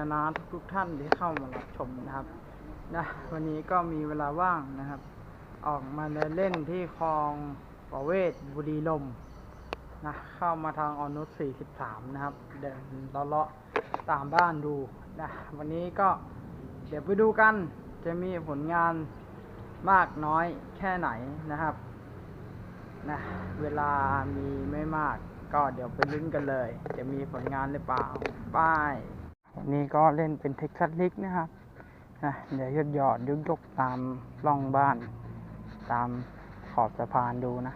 นานาทุกทุกๆท่านที่เข้ามารับชมนะครับนะวันนี้ก็มีเวลาว่างนะครับ ออกมาเดินเล่นที่คลองประเวศบุรีลมนะเข้ามาทางออนุส43 นะครับ เดินเลาะๆตามบ้านดูนะวันนี้ก็เดี๋ยวไปดูกันจะมีผลงานมากน้อยแค่ไหนนะครับนะเวลามีไม่มากก็เดี๋ยวไปลุ้นกันเลย จะมีผลงานหรือเปล่า ป้าย วันนี้ก็เล่นเป็นเท็กซัสลิกนะครับนะเดี๋ยวยดหยอดยุกยกตามร่องบ้าน ตามขอบสะพานดูนะ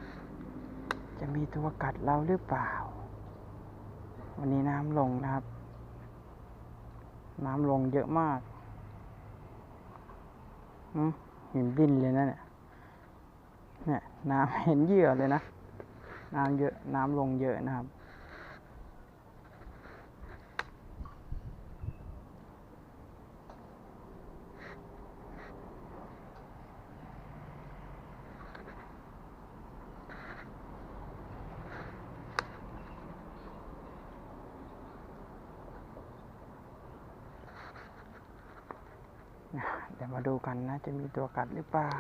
จะมีตัวกัดเราหรือเปล่า วันนี้น้ำลงนะครับ น้ำลงเยอะมากหินดินเลยนะเนี่ยเนี่ยน้ำเห็นเหยื่อเลยนะ น้ำเยอะน้ำลงเยอะนะครับ เดี๋ยวมาดูกันนะ จะมีตัวกัดหรือเปล่า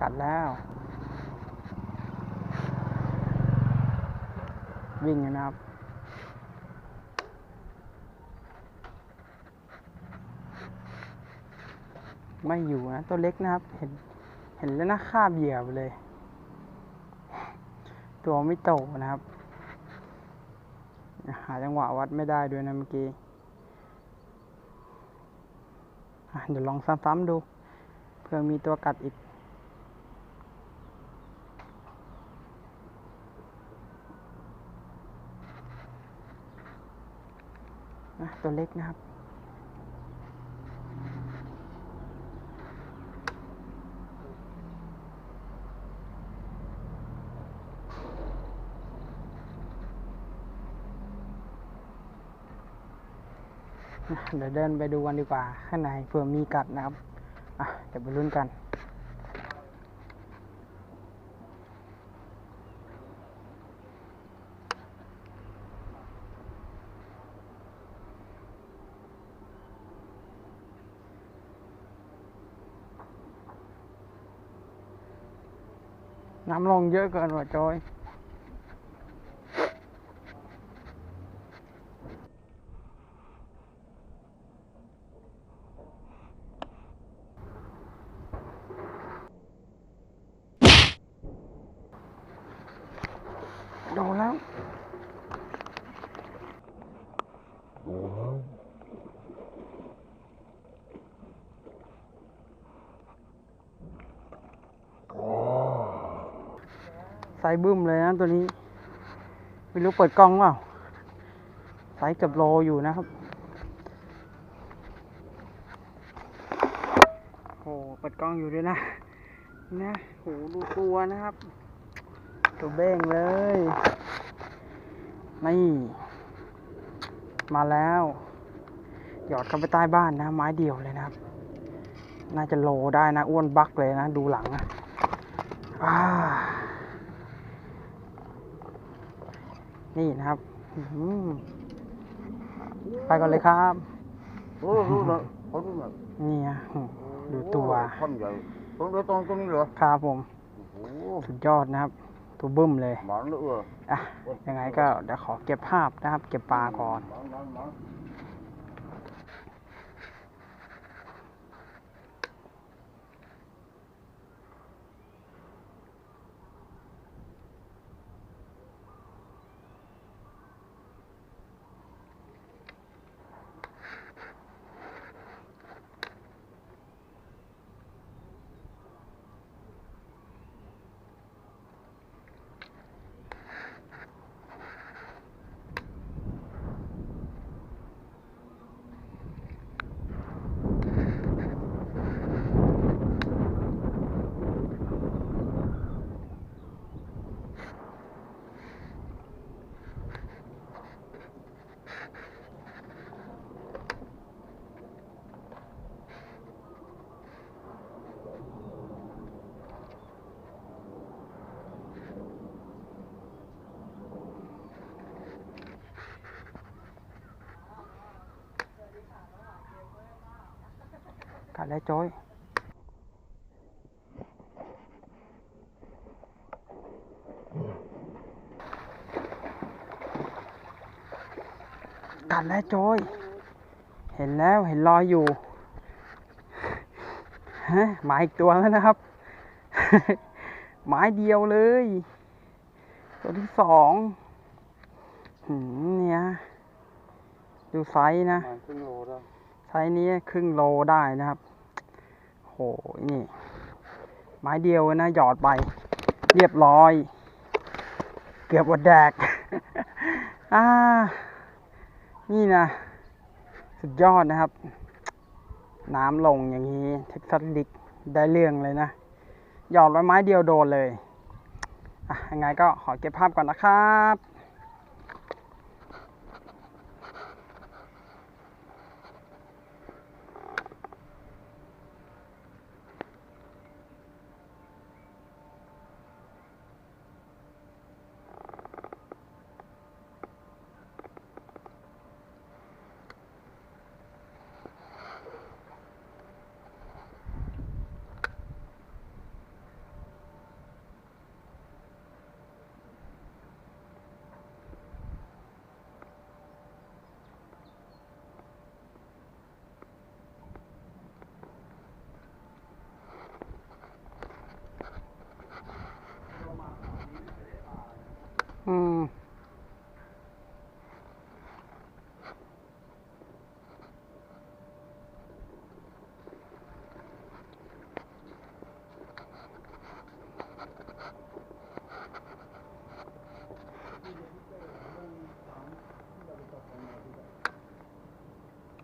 กัดแล้ว วิ่งนะครับ ไม่อยู่นะ ตัวเล็กนะครับ เห็น เห็นแล้วนะคาบเหยื่อไปเลย ตัวไม่โตนะครับ หาจังหวะวัดไม่ได้ด้วยนะเมื่อกี้เดี๋ยวลองซ้ำๆดู เพื่อมีตัวกัดอีกตัวเล็กนะครับ เดี๋ยวเดินไปดูกันดีกว่าข้างในเผื่อมีกัดนะครับอะเดี๋ยวไปลุ้นกันน้ำลงเยอะเกินว่ะจอย โดนแล้ว ไซบึ้มเลยนะตัวนี้ ไม่รู้เปิดกล้องเปล่าไซส์เกับโลอยู่นะครับโอ้เปิดกล้องอยู่ด้วยนะนะโหดูตัวนะครับ ตัวเบ้งเลยนี่มาแล้ว หยอดเข้าไปใต้บ้านนะ ไม้เดียวเลยนะครับ น่าจะโลได้นะ อ้วนบักเลยนะ ดูหลังนะอ่า นี่นะครับไปก่อนเลยครับโอ้รู้เลยเขารู้เลยนี่ฮะดูตัวท่อนใหญ่ต้องเดินตรงตรงนี้เหรอครับผมสุดยอดนะครับ ตัวบึ้มเลยหมันเลยเอออะยังไงก็เดี๋ยวขอเก็บภาพนะครับ เก็บปลาก่อน หมันหมันหมันกัดแล้วโจ้ยกัดแล้วโจ้ยเห็นแล้วเห็นรอยอยู่ฮะหมาอีกตัวแล้วนะครับ หมายเดียวเลย ตัวที่สองหืมเนี่ย ดูไซส์นะมันครึ่งโลแล้วไซส์นี้ครึ่งโลได้นะครับโห นี่ ไม้เดียวนะ หยอดไป เรียบร้อย เกือบอดแดก อ่า นี่นะ สุดยอดนะครับ น้ำลงอย่างนี้ เท็กซัสลิกได้เรื่องเลยนะ หยอดไว้ไม้เดียวโดนเลย อะ ยังไงก็ขอเก็บภาพก่อนนะครับ อืม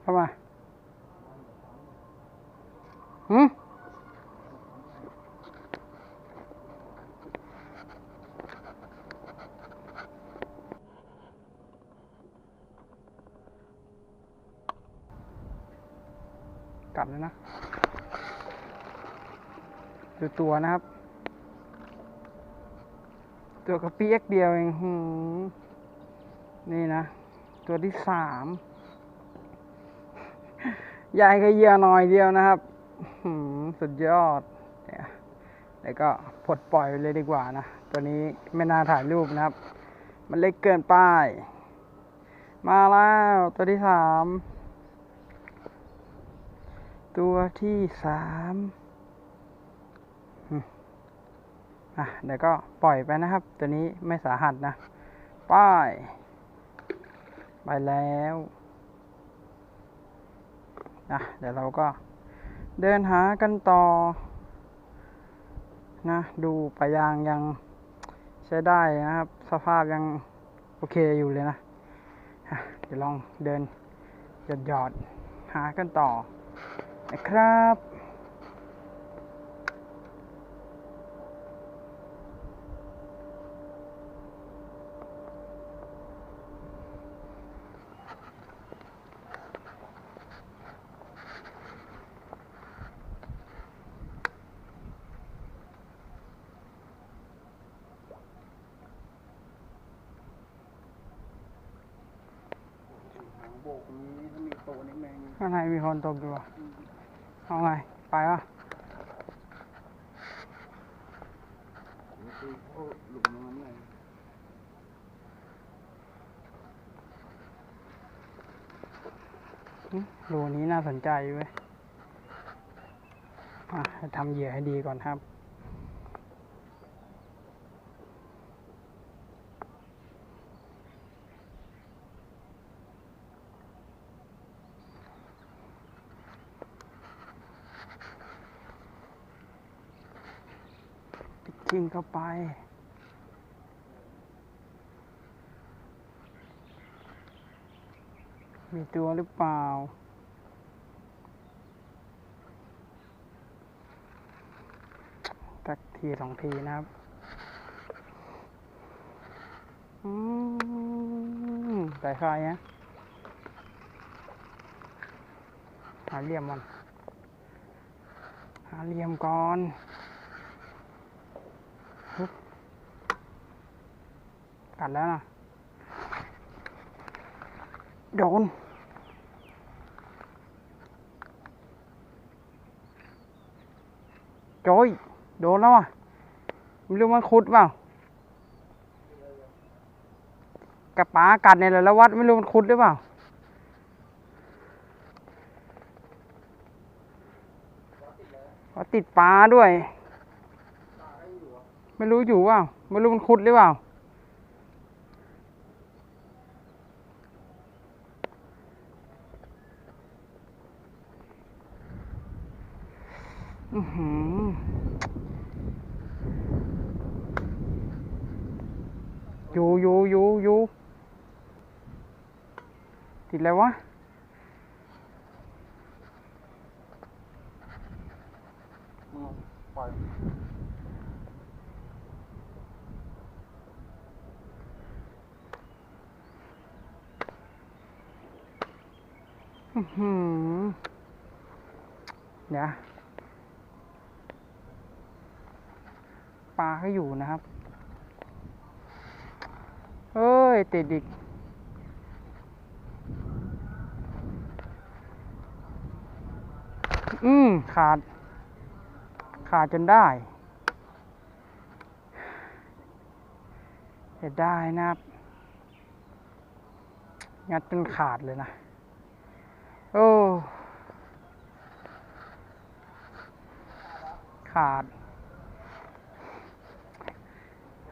เข้ามาหืมกลับแล้วนะ ดูตัวนะครับ ตัวกระเปียกเดียวเองหืมนี่นะ ตัวที่สาม ยายก็เยียหน่อยเดียวนะครับสุดยอดเนี่ยแล้วก็ปลดปล่อยไปเลยดีกว่านะ ตัวนี้ไม่น่าถ่ายรูปนะครับ มันเล็กเกินไป มาแล้วตัวที่สามตัวที่สามอืมอะเดี๋ยวก็ปล่อยไปนะครับ ตัวนี้ไม่สาหัสนะ ป้าย ไปแล้ว นะเดี๋ยวเราก็เดินหากันต่อนะดูปลายางยังใช้ได้นะครับ สภาพยังโอเคอยู่เลยนะเดี๋ยวลองเดินหยอดหยอดหากันต่อนะครับ หางนี้ถ้ามีโตนี่แมงข้างในมีคนตกอยู่อะเอาไง ไปวะหลุมน้ำเลยรูนี้น่าสนใจเว้ยอะให้ทำเหยื่อให้ดีก่อนครับ จิ้งเข้าไป มีตัวหรือเปล่าสักทีสองทีนะครับ อืมใส่ไฟนะหาเหลี่ยมมัน หาเหลี่ยมก่อนฮึบ กัดแล้วนะ โดน โจ้ยโดนแล้วอะไม่รู้มันคุดเปล่ากระป๋ากัดเนี่ยแหละแล้ววัดไม่รู้มันคุดหรือเปล่าติดปลาด้วย ไม่รู้อยู่เปล่าไม่รู้มันคุดหรือเปล่า อือหืออยู่อยู่อยู่อยู่ติดอะไรวะ มึง ปล่อยอื้อหือเดี๋ยวปลาก็อยู่นะครับเฮ้ยติดอีกอืมขาด ขาดจนได้จะได้นะครับ งัดจนขาดเลยนะ โอ้ ขาด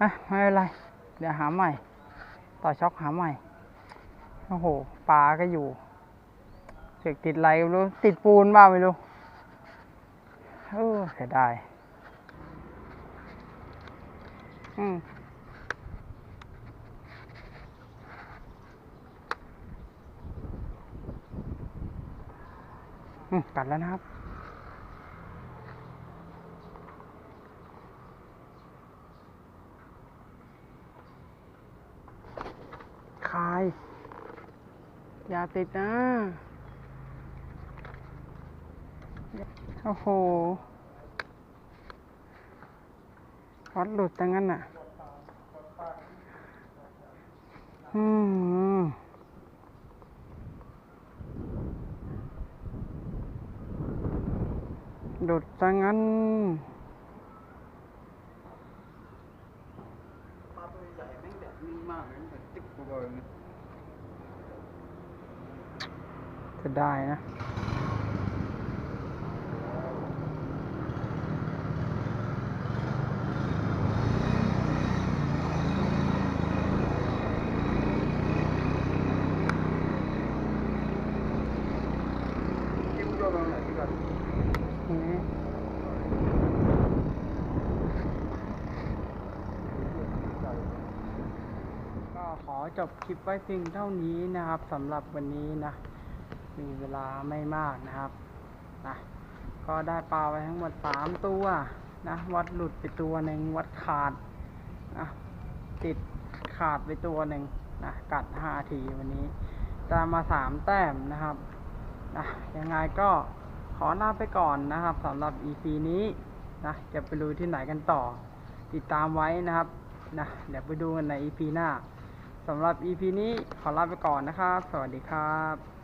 ฮะไม่เป็นไร เดี๋ยวหาใหม่ ต่อช็อกหาใหม่ โอ้โหปลาก็อยู่เสียกติดอะไรไม่รู้ ติดปูนบ้าไม่รู้ เออเสียดาย อืมอืมกัดแล้วนะครับ คาย อย่า ติดนะโอ้โหวัดหลุดแต่งั้นน่ะ อืมหลุดซะงั้น ปลาตัวใหญ่แม่งแดดนิ่งมากเลยแต่ติ๊กกูเลย จะ ได้นะที่มึงโยนมาไหนดีกว่านี่ก็ขอจบคลิปไว้เพียงเท่านี้นะครับสำหรับวันนี้นะ มีเวลาไม่มากนะครับนะก็ได้ปลาไปทั้งหมดสามตัวนะวัดหลุดไปตัวหนึ่งวัดขาดนะติดขาดไปตัวหนึ่งนะกัดห้าทีวันนี้จะมาสามแต้มนะครับนะยังไงก็ขอลาไปก่อนนะครับสำหรับ EP นี้นะจะไปดูที่ไหนกันต่อ ติดตามไว้นะครับนะเดี๋ยวไปดูกันใน EP หน้าสำหรับ EP นี้ขอลาไปก่อนนะครับ สวัสดีครับ